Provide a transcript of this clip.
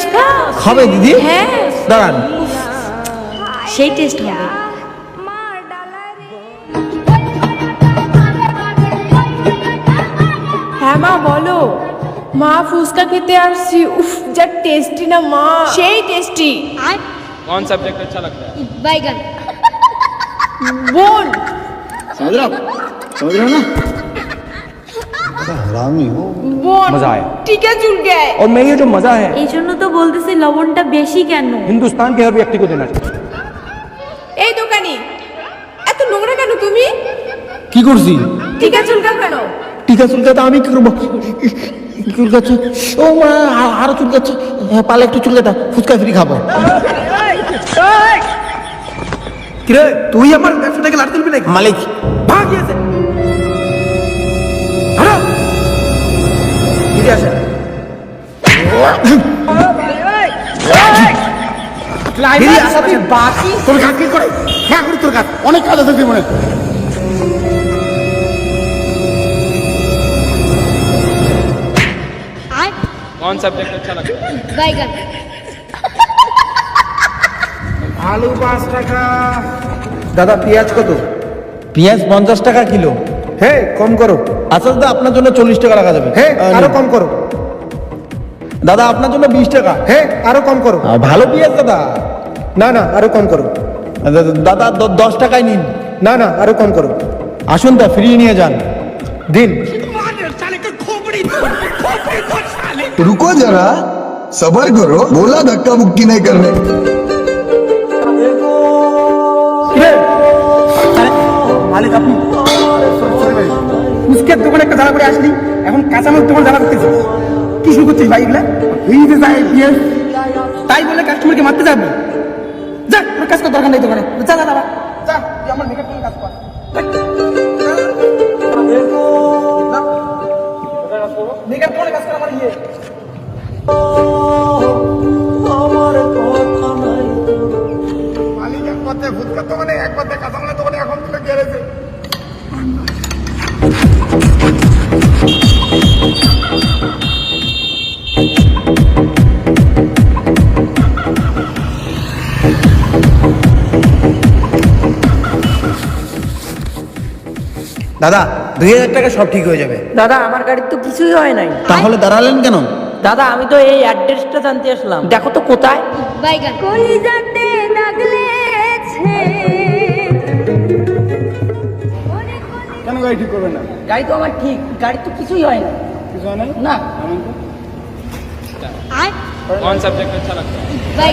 ফুচকা হবে দিদি হ্যাঁ দাঁড়ান সেই টেস্ট হবে হ্যাঁ মা বলো মা ফুচকা খেতে আসছি উফ যা টেস্টি না মা সেই টেস্টি कौन सब्जेक्ट अच्छा लगता है बैगन বোন समझ रहे हो आप? समझ रहे हो ना बड़ा हरामी हो বোন मजा आया। টিকা চুলকে और मैं ये जो मजा है এই জন্য তো বলতেছি লবণটা বেশি কেন हिंदुस्तान के हर व्यक्ति को देना चाहिए এই দোকানি এত নোংরা কেন তুমি কি করছি টিকা চুলকাও কেন টিকা চুলকাতে আমি কি করবো চুলকাচ্ছে ও মা আ- আরো চুলকাচ্ছে হ্যাঁ, পালে একটু চুলকাতা ফুচকা ফ্রি খাবো কিরে তুই আমার ব্যবসাটাকে লাড়ি তুলবি নাকি মালিক ভাগ গিয়েছে বাকি তোর কাজ কি করে হ্যাঁ করি তোর কাজ অনেক কাজ আছে জীবনে कौन सब्जेक्ट अच्छा लगता है बैगन আলু পাঁচ টাকা দাদা পেঁয়াজ কত পেঁয়াজ পঞ্চাশ টাকা কিলো হে কম করো আচ্ছা দাদা আপনার জন্য চল্লিশ টাকা রাখা যাবে হে আহ, আরো নিন। কম করো দাদা আপনার জন্য বিশ টাকা হে আরো কম করো আহ, ভালো পেঁয়াজ দাদা না না আরও কম করো। আচ্ছা, আচ্ছা, দাদা দশ টাকায় নিন। না না আরও কম করো। আসুন তো ফ্রি নিয়ে যান। দিন। রুকো যারা সবার করো গোলা ধাক্কা মুক্তি নাই করবে মুসকে দোকানে একটা জ্বালা করে আসলি এখন কাঁচামাল তোমার জ্বালা করতেছিস কি শুরু করছিস ভাই এগুলা? তাই বলে কাস্টমারকে মারতে যাবি? যা কাজ করার দরকার নেই দোকানে যা যা যা যা। আমার মেকআপ করে কাজ কর। দাদা দুই হাজার টাকা সব ঠিক হয়ে যাবে দাদা আমার গাড়ির তো কিছুই হয় নাই তাহলে দাঁড়ালেন কেন দাদা আমি তো এই অ্যাড্রেসটা জানতে আসলাম দেখো তো কোথায় बैगन কলিজাতে দাগ লেগেছে কেন গাড়ি ঠিক করবেন না গাড়ি তো আমার ঠিক গাড়ি তো কিছুই হয় না কিছু হয় নাই না कौन सब्जेक्ट अच्छा लगता है